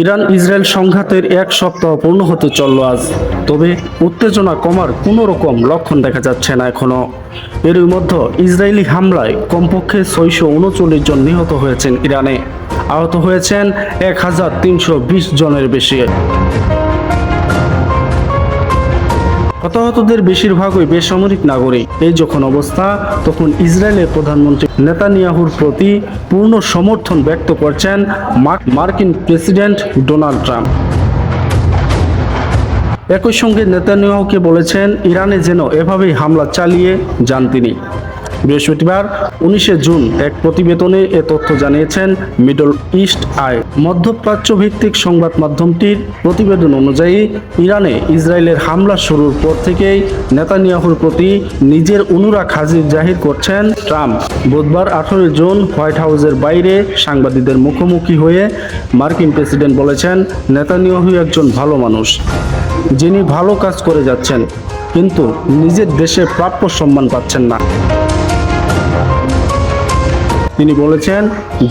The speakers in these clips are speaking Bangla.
ইরান ইসরায়েল সংঘাতের এক সপ্তাহ পূর্ণ হতে চলল আজ, তবে উত্তেজনা কমার কোনো রকম লক্ষণ দেখা যাচ্ছে না এখনও এরই মধ্যে ইসরায়েলি হামলায় কমপক্ষে ছয়শো উনচল্লিশ জন নিহত হয়েছেন ইরানে। আহত হয়েছেন এক হাজার তিনশো বিশ জনের বেশি। হতাহতদের বেশিরভাগই বেসামরিক নাগরিক। এই যখন অবস্থা, তখন ইসরায়েলের প্রধানমন্ত্রী নেতানিয়াহুর প্রতি পূর্ণ সমর্থন ব্যক্ত করছেন মার্কিন প্রেসিডেন্ট ডোনাল্ড ট্রাম্প। একই সঙ্গে নেতানিয়াহুকে বলেছেন, ইরানে যেন এভাবেই হামলা চালিয়ে যান তিনি। বৃহস্পতিবার উনিশে জুন এক প্রতিবেদনে এ তথ্য জানিয়েছেন মিডল ইস্ট আই মধ্যপ্রাচ্য ভিত্তিক সংবাদ মাধ্যমটির প্রতিবেদন অনুযায়ী, ইরানে ইসরায়েলের হামলা শুরুর পর থেকেই নেতানিয়াহুর প্রতি নিজের অনুরাগ হাজির জাহির করছেন ট্রাম্প। বুধবার আঠারোই জুন হোয়াইট হাউসের বাইরে সাংবাদিকদের মুখোমুখি হয়ে মার্কিন প্রেসিডেন্ট বলেছেন, নেতানিয়াহু একজন ভালো মানুষ, যিনি ভালো কাজ করে যাচ্ছেন, কিন্তু নিজের দেশে প্রাপ্য সম্মান পাচ্ছেন না। তিনি বলেছেন,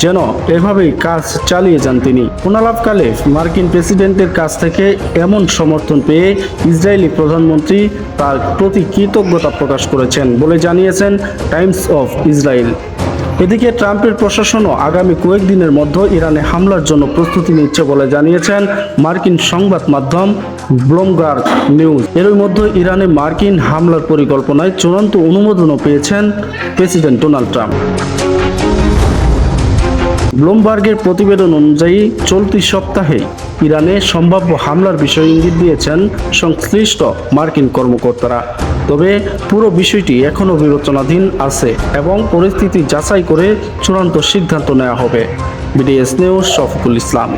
যেন এভাবেই কাজ চালিয়ে যান তিনি। পুনরালাপকালে মার্কিন প্রেসিডেন্টের কাছ থেকে এমন সমর্থন পেয়ে ইসরায়েলি প্রধানমন্ত্রী তার প্রতি কৃতজ্ঞতা প্রকাশ করেছেন বলে জানিয়েছেন টাইমস অফ ইসরায়েল। এদিকে ট্রাম্পের প্রশাসনও আগামী কয়েকদিনের মধ্যে ইরানে হামলার জন্য প্রস্তুতি নিচ্ছে বলে জানিয়েছেন মার্কিন সংবাদ মাধ্যম ব্লুমবার্গ নিউজ। এরই মধ্যে ইরানে মার্কিন হামলার পরিকল্পনায় চূড়ান্ত অনুমোদনও পেয়েছেন প্রেসিডেন্ট ডোনাল্ড ট্রাম্প। ব্লুমবার্গের প্রতিবেদন অনুযায়ী, চলতি সপ্তাহে ইরানে সম্ভাব্য হামলার বিষয়ে ইঙ্গিত দিয়েছেন সংশ্লিষ্ট মার্কিন কর্মকর্তারা। তবে পুরো বিষয়টি এখনও বিবেচনাধীন আছে এবং পরিস্থিতি যাচাই করে চূড়ান্ত সিদ্ধান্ত নেওয়া হবে। BDS news Shafiqul Islam.